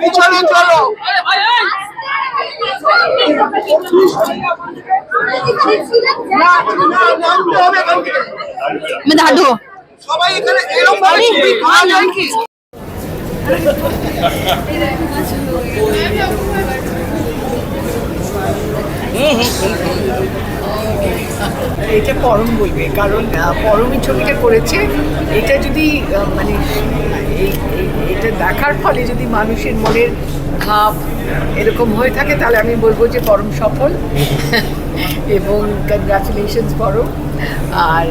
পিছনে চলো। সবাই এখানে এরকম ভাবে ছবি খাওয়া যায় কি? এটা পরম বলবে কারণ পরমই ছবিটা করেছে। এটা যদি মানে এই এটা দেখার ফলে যদি মানুষের মনের ভাব এরকম হয়ে থাকে, তাহলে আমি বলব যে পরম সফল। এবং কনগ্রাচুলেশনস পরম আর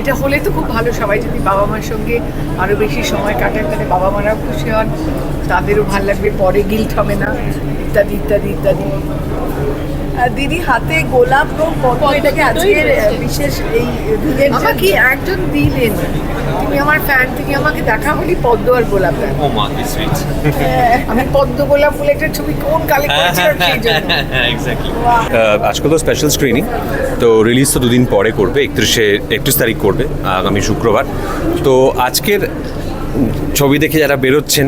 এটা হলে তো খুব ভালো সবাই যদি বাবা মার সঙ্গে আরও বেশি সময় কাটায়, তাহলে বাবা মারাও খুশি হন। তাদেরও ভালো লাগবে, পরে গিল্ট হবে না। ইত্যাদি ইত্যাদি ইত্যাদি। দিদি হাতে গোলাপ ও পদ্ম এটাকে আজকের বিশেষ এই দিনের আমাকে একজন দিলেন। তুমি আমার ফ্যান থেকে আমাকে দেখা হলি পদ্ম আর গোলাপ। ও মা কি সুইট আমি পদ্ম গোলাপ বলে একটা ছবি কোন কালে করেছিলাম সেই জন্য। এক্স্যাক্টলি আজকে তো স্পেশাল স্ক্রিনিং তো রিলিজ তো দুদিন পরে করবে একত্রিশে একত্রিশ তারিখ করবে আগামী শুক্রবার। তো আজকের ছবি দেখে যারা বেরোচ্ছেন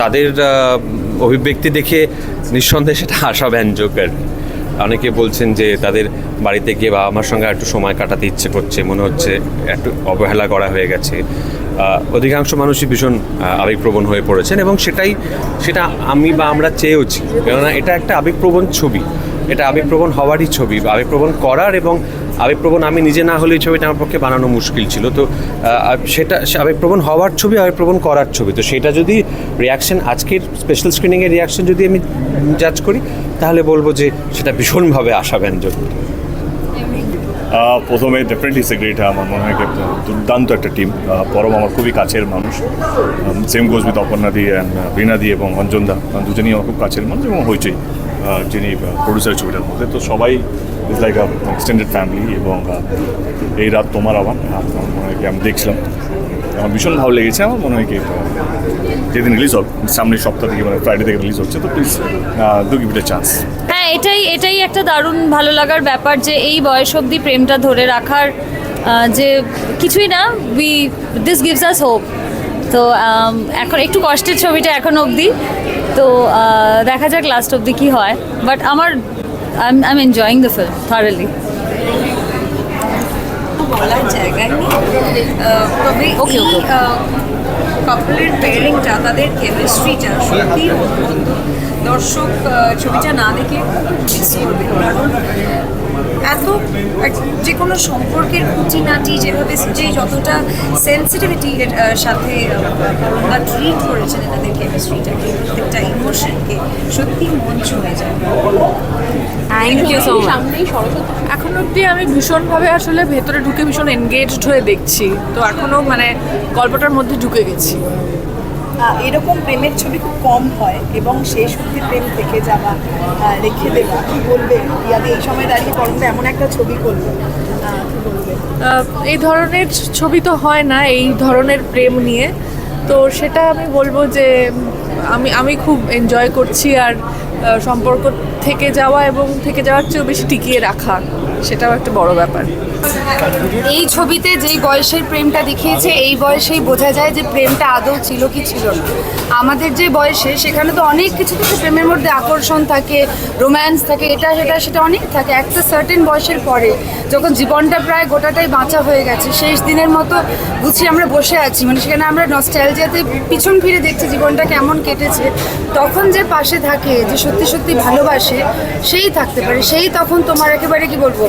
তাদের অভিব্যক্তি দেখে নিঃসন্দেহে সেটা আশাব্যঞ্জক আর অনেকে বলছেন যে তাদের বাড়িতে গিয়ে বাবা মার সঙ্গে একটু সময় কাটাতে ইচ্ছে করছে, মনে হচ্ছে একটু অবহেলা করা হয়ে গেছে। অধিকাংশ মানুষই ভীষণ আবেগপ্রবণ হয়ে পড়েছেন এবং সেটাই, সেটা আমি বা আমরা চেয়েওছি। কেননা এটা একটা আবেগপ্রবণ ছবি। এটা আবেগপ্রবণ হওয়ারই ছবি আবেগপ্রবণ করার এবং আবেগপ্রবণ আমি নিজে না হলে এই ছবিটা আমার পক্ষে বানানো মুশকিল ছিল। তো সেটা আবেগপ্রবণ হওয়ার ছবি আবেগপ্রবণ করার ছবি। তো সেটা যদি রিয়াকশন আজকের স্পেশাল স্ক্রিনিংয়ের রিয়াকশন যদি আমি জাজ করি, তাহলে বলব যে সেটা ভীষণভাবে আশাব্যঞ্জক। প্রথমে ডেফিনেটলি সেক্রেট আমার মনে হয় একটা দুর্দান্ত একটা টিম পরম আমার খুবই কাছের মানুষ। সেম গোজ উইথ অপর্ণাদি অ্যান্ড রীনাদি এবং অঞ্জনদা। দুজনেই আমার খুব কাছের মানুষ এবং হইচই। যিনি প্রডিউসার ছবিটার মধ্যে, তো সবাই ইজ লাইক এক্সটেন্ডেড ফ্যামিলি এবং এই রাত তোমার আমার আমার মনে হয় কি আমি দেখছিলাম। আমার ভীষণ ভালো লেগেছে, আমার মনে হয় কি যেদিন রিলিজ হবে, সামনের সপ্তাহ থেকে মানে ফ্রাইডে থেকে রিলিজ হচ্ছে, তো প্লিজ দু গিভ চান্স হ্যাঁ এটাই এটাই একটা দারুণ ভালো লাগার ব্যাপার যে এই বয়স অবধি প্রেমটা ধরে রাখার যে কিছুই না we this gives us hope তো এখন একটু কষ্টের ছবিটা এখন অবধি। তো দেখা যাক লাস্ট অব্দি কি হয় বাট আমার I am enjoying the film thoroughly বলার জায়গায় তবে Okay, কাপলের পেয়ারিংটা তাদের কেমিস্ট্রিটা সত্যি দর্শক ছবিটা না দেখে মিস করবে কারণ এত যে কোনো সম্পর্কের খুঁটিনাটি যেভাবে যে যতটা সেন্সিটিভিটির সাথে ওরা ট্রিট করেছেন এনাদের কেমিস্ট্রিটাকে প্রত্যেকটা ইমোশনকে সত্যি মন ছুঁয়ে যায়। থ্যাংক ইউ সো মাচ এখন অবধি আমি ভীষণভাবে আসলে ভেতরে ঢুকে ভীষণ এনগেজড হয়ে দেখছি। তো এখনও মানে গল্পটার মধ্যে ঢুকে গেছি। এরকম প্রেমের ছবি খুব কম হয় এবং শেষ অব্দি প্রেম থেকে যাওয়া রেখে দেওয়া কি বলবে? ইয়াদি এই সময় দাঁড়িয়ে পরন্ত এমন একটা ছবি করল। এই ধরনের ছবি তো হয় না, এই ধরনের প্রেম নিয়ে। তো সেটা আমি বলব যে, আমি আমি খুব এনজয় করছি আর সম্পর্ক থেকে যাওয়া এবং থেকে যাওয়ার চেয়েও বেশি টিকিয়ে রাখা, সেটাও একটা বড় ব্যাপার। এই ছবিতে যেই বয়সের প্রেমটা দেখিয়েছে, এই বয়সেই বোঝা যায় যে প্রেমটা আদৌ ছিল কি ছিল না। আমাদের যে বয়সে সেখানে তো অনেক কিছু কিছু প্রেমের মধ্যে আকর্ষণ থাকে রোম্যান্স থাকে, এটা সেটা সেটা অনেক থাকে। একটা সার্টেন বয়সের পরে যখন জীবনটা প্রায় গোটাটাই বাঁচা হয়ে গেছে, শেষ দিনের মতো গুছিয়ে আমরা বসে আছি। মানে সেখানে আমরা নস্টাইলজিয়াতে পিছন ফিরে দেখছি জীবনটা কেমন কেটেছে। তখন যে পাশে থাকে, যে সত্যি সত্যি ভালোবাসে, সেই থাকতে পারে। সেই তখন তোমার একেবারে কি বলব,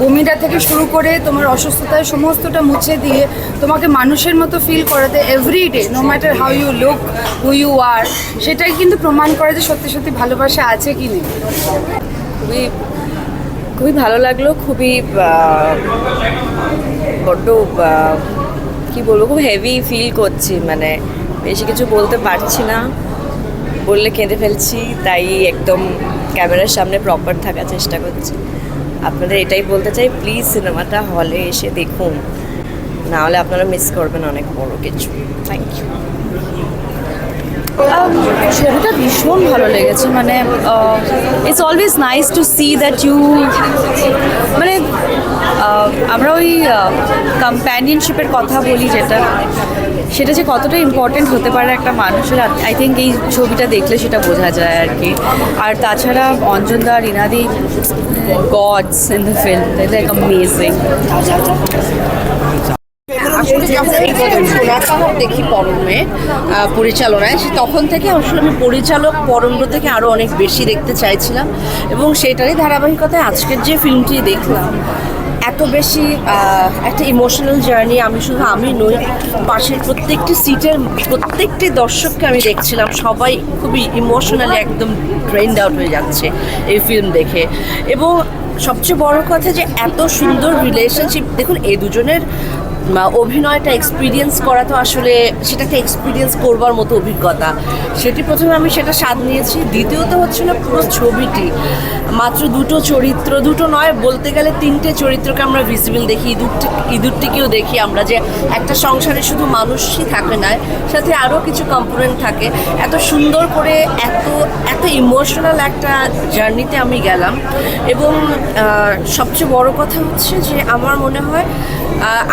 বমিটা থেকে শুরু করে তোমার অসুস্থতায় সমস্তটা মুছে দিয়ে তোমাকে মানুষের মতো ফিল করাতে everyday no matter how you look who you are সেটাই কিন্তু প্রমাণ করে যে সত্যি সত্যি ভালোবাসা আছে কি নেই। খুবই খুবই ভালো লাগল, খুবই বড্ড কি বলব, খুব হেভি ফিল করছি মানে বেশি কিছু বলতে পারছি না, বললে কেঁদে ফেলছি, তাই একদম ক্যামেরার সামনে প্রপার থাকার চেষ্টা করছি। আপনাদের এটাই বলতে চাই প্লিজ সিনেমাটা হলে এসে দেখুন। না হলে আপনারা মিস করবেন অনেক বড় কিছু। থ্যাংক ইউ ছবিটা ভীষণ ভালো লেগেছে মানে it's always nice to see that you মানে আমরা ওই কম্প্যানিয়নশিপের কথা বলি যেটা, সেটা যে কতটা ইম্পর্টেন্ট হতে পারে একটা মানুষের আই থিঙ্ক এই ছবিটা দেখলে সেটা বোঝা যায় আর কি। আর তাছাড়া অঞ্জনদা রিনাদি gods in the film like amazing আসলে যখন এই সোনারপাহাড় দেখি পরমে পরিচালনায় সে তখন থেকে আসলে আমি পরিচালক পরম্র থেকে আরও অনেক বেশি দেখতে চাইছিলাম এবং সেটারই ধারাবাহিকতায় আজকের যে ফিল্মটি দেখলাম এত বেশি একটা ইমোশনাল জার্নি আমি শুধু আমি নই পাশের প্রত্যেকটি সিটের প্রত্যেকটি দর্শককে আমি দেখছিলাম সবাই খুবই ইমোশনালি একদম ড্রেন্ড আউট হয়ে যাচ্ছে এই ফিল্ম দেখে। এবং সবচেয়ে বড় কথা যে এত সুন্দর রিলেশনশিপ দেখুন এই দুজনের অভিনয়টা এক্সপিরিয়েন্স করা তো আসলে সেটাকে এক্সপিরিয়েন্স করবার মতো অভিজ্ঞতা। সেটি প্রথমে আমি সেটা স্বাদ নিয়েছি। দ্বিতীয়ত হচ্ছে না পুরো ছবিটি। মাত্র দুটো চরিত্র, দুটো নয়, বলতে গেলে তিনটে চরিত্রকে আমরা ভিজিবল দেখি, ইঁদুরটি, ইঁদুরটিকেও দেখি আমরা যে একটা সংসারে শুধু মানুষই থাকে না, সাথে আরও কিছু কম্পোনেন্ট থাকে। এত সুন্দর করে, এত এত ইমোশনাল একটা জার্নিতে আমি গেলাম। এবং সবচেয়ে বড় কথা হচ্ছে যে আমার মনে হয়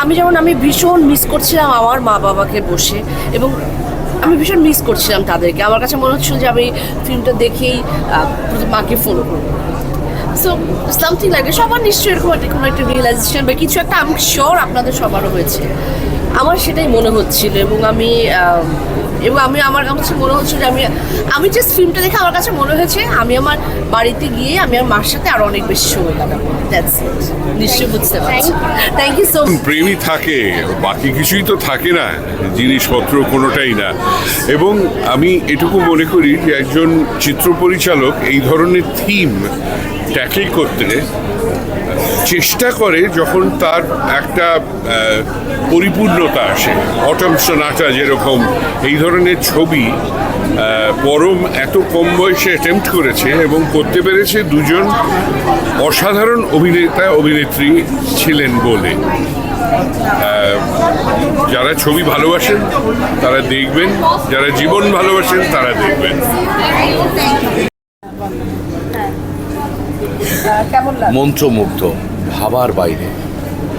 আমি যেমন আমি ভীষণ মিস করছিলাম আমার মা বাবাকে বসে এবং আমি ভীষণ মিস করছিলাম তাদেরকে। আমার কাছে মনে হচ্ছিল যে আমি ফিল্মটা দেখেই মাকে ফোন করব। সো সামথিং লাগে সবার নিশ্চয়ই এরকম একটা, কোনো একটা রিয়েলাইজেশন বা কিছু একটা আমি শিওর আপনাদের সবারও হয়েছে। আমার সেটাই মনে হচ্ছিল এবং আমি এবং আমি আমার কাছে মনে হচ্ছে যে আমি আমি জাস্ট ফিল্মটা দেখে আমার কাছে মনে হয়েছে আমি আমার বাড়িতে গিয়ে আমি আমার মার সাথে আরও অনেক বেশি সময় কাটাবো। দ্যাটস ইট বুঝতে পারছি। থ্যাংক ইউ সো প্রেমই থাকে বাকি কিছুই তো থাকে না জিনিসপত্র কোনোটাই না। এবং আমি এটুকু মনে করি যে একজন চিত্র পরিচালক এই ধরনের থিম ট্যাকেল করতে চেষ্টা করে যখন তার একটা পরিপূর্ণতা আসে অটম সোনাটা যেরকম এই ধরনের ছবি পরম এত কম বয়সে অ্যাটেম্প্ট করেছে এবং করতে পেরেছে দুজন অসাধারণ অভিনেতা অভিনেত্রী ছিলেন বলে। যারা ছবি ভালোবাসেন তারা দেখবেন যারা জীবন ভালোবাসেন তারা দেখবেন। মন্ত্রমুগ্ধ। ভাবার বাইরে।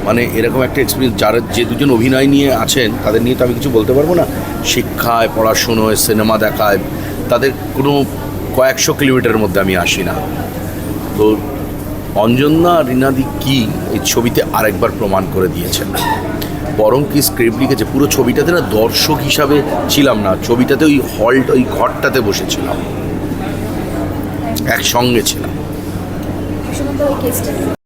মানে এরকম একটা এক্সপিরিয়েন্স যারা যে দুজন অভিনয় নিয়ে আছেন, তাদের নিয়ে তো আমি কিছু বলতে পারব না। শিক্ষায়, পড়াশুনোয় সিনেমা দেখায়, তাদের কোনো কয়েকশো কিলোমিটারের মধ্যে আমি আসি না। তো অঞ্জনা রিনাদি কি এই ছবিতে আরেকবার প্রমাণ করে দিয়েছেন? বরং কি স্ক্রিপ্ট লিখেছে? পুরো ছবিটাতে না দর্শক হিসাবে ছিলাম না। ছবিটাতে ওই হলটা ওই ঘরটাতে বসেছিলাম। একসঙ্গে ছিলাম।